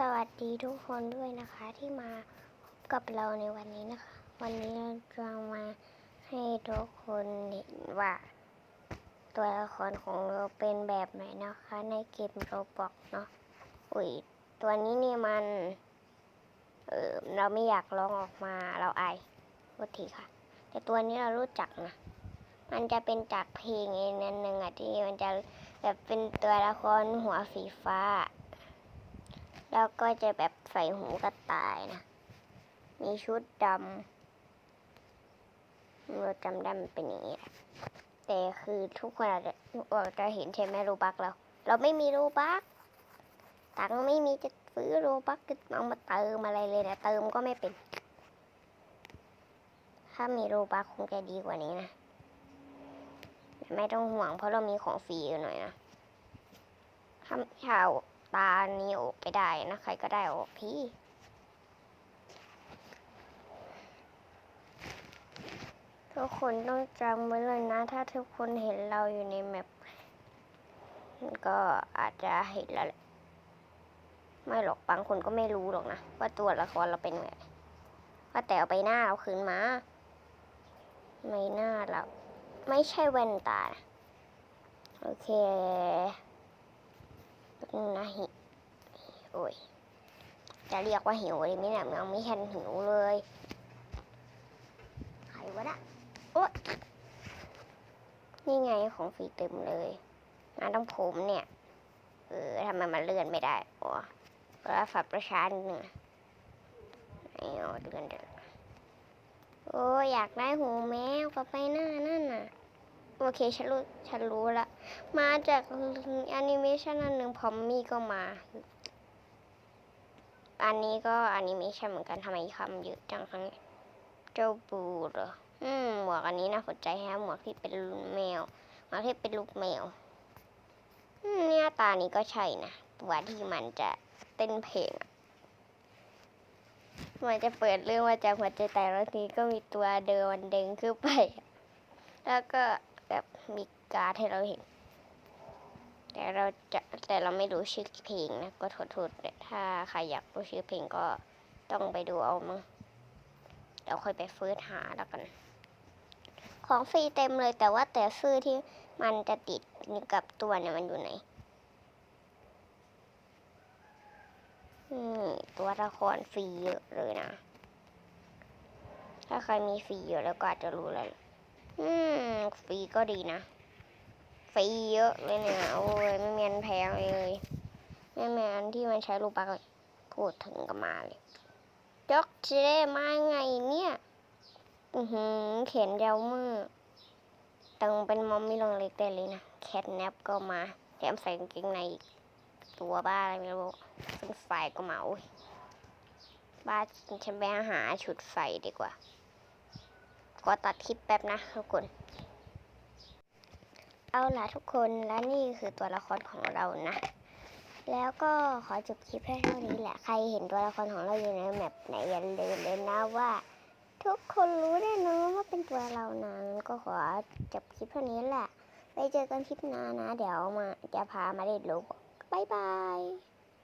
สวัสดีทุกคนด้วยนะคะที่มาพบกับเราในวันนี้นะคะ วันนี้เราจะมาให้ทุกคนเห็นว่า ตัวละครของเราเป็นแบบไหนนะคะ ในเกมโรบอกเนาะอุ้ยตัวนี้เนี่ยมัน เออเราไม่อยากลองออกมาเราอายโทษทีค่ะ แต่ตัวนี้เรารู้จักนะ มันจะเป็นจากเพลงอ้นั่นหนึ่งอะที่มันจะแบบเป็นตัวละครหัวสีฟ้า แล้วก็จะแบบใส่หูกระต่ายนะ มีชุดดำเราจำได้มันเป็นอย่างนี้แหละแต่คือทุกคนอาจจะอาจจะเห็นใช่ไหมโรบักเรา เราไม่มีโรบักตังค์ไม่มีจะซื้อโรบักจะเอามาเติมอะไรเลยนะเติมก็ไม่เป็น ถ้ามีโรบักคงจะดีกว่านี้นะแต่ไม่ต้องห่วงเพราะเรามีของฟรีอยู่หน่อยนะถ้าถ้าเอา ตานี้ออกไปได้นะใครก็ได้ออกพี่ทุกคนต้องจำไว้เลยนะ ถ้าทุกคนเห็นเราอยู่ในแมปก็อาจจะเห็นแล้วแหละไม่หรอกบางคนก็ไม่รู้หรอกนะ ว่าตัวละครเราเป็นไงว่าแต่เอาไปหน้าเราคืนมาไม่หน้าเรา ไม่ใช่แว่นตานะโอเค นะหิโอ้ยจะเรียกว่าหิวเลยไมเนี่ยยังไม่ทันหิวเลยใครวะนะโอ๊ยนี่ไงของฟรีเต็มเลยงานต้องผมเนี่ย เออทำไมมันเลื่อนไม่ได้อ๋อเพราะว่าฝับประชานิดนึงอะไม่เอาเลื่อนเดี๋ยวโอ้อยากได้หูแมวกับไปหน้านั่นน่ะ โอเคฉันรู้ฉันรู้ละ มาจากแอนิเมชันอันหนึ่งพอมมี่ก็มา อันนี้ก็แอนิเมชันเหมือนกันทำไมคำเยอะจังครั้งนี้เจ้าบูเหรออืมหมวกอันนี้น่าสนใจแฮะหมวกที่เป็นแมวหมวกที่เป็นลูกแมวอืมเนี่ยตานี้ก็ใช่นะตัวที่มันจะเต้นเพลงมันจะเปิดเรื่องมาจากหัวใจแต่ละทีก็มีตัวเดินมันเด้งขึ้นไป แล้วก็ แบบมีการ์ดให้เราเห็น แต่เราจะแต่เราไม่รู้ชื่อเพลงนะ ก็โทษโทษด้วยถ้าใครอยากรู้ชื่อเพลงก็ต้องไปดูเอามั้งเดี๋ยวค่อยไปฟิร์สหาแล้วกัน ของฟรีเต็มเลยแต่ว่าแต่ชื่อที่มันจะติดกับตัวเนี่ยมันอยู่ไหนตัวละครฟรีเยอะเลยนะ ถ้าใครมีฟรีเยอะแล้วก็อาจจะรู้แล้ว อืมฟรีก็ดีนะฟรีเยอะเลยเนี่ยโอ้ยไม่มีอันแพงเลยไม่มีอันที่มันใช้รูปปักเลยพูดถึงก็มาเลยจ็อกเจมาไงเนี่ย อือหือเขียนยาวมือตึงเป็นมอมมี่ลงเล็กได้เลยนะ แคทแนปก็มาแถมใส่กางเกงในอีกตัวบ้าอะไรไม่รู้เป็นไฟก็มาอุ้ยบ้าฉันไปหาชุดไฟดีกว่า ขอตัดคลิปแป๊บนะทุกคน เอาล่ะทุกคนและนี่คือตัวละครของเรานะ แล้วก็ขอจบคลิปแค่เท่านี้แหละ ใครเห็นตัวละครของเราอยู่ในแมปไหนอย่าลืมเลยนะว่า ทุกคนรู้แน่นอนว่าเป็นตัวเรานะงั้นก็ขอจบคลิปเท่านี้แหละไปเจอกันคลิปหน้านะ เดี๋ยวมาจะพามาเล่นโลกบายบาย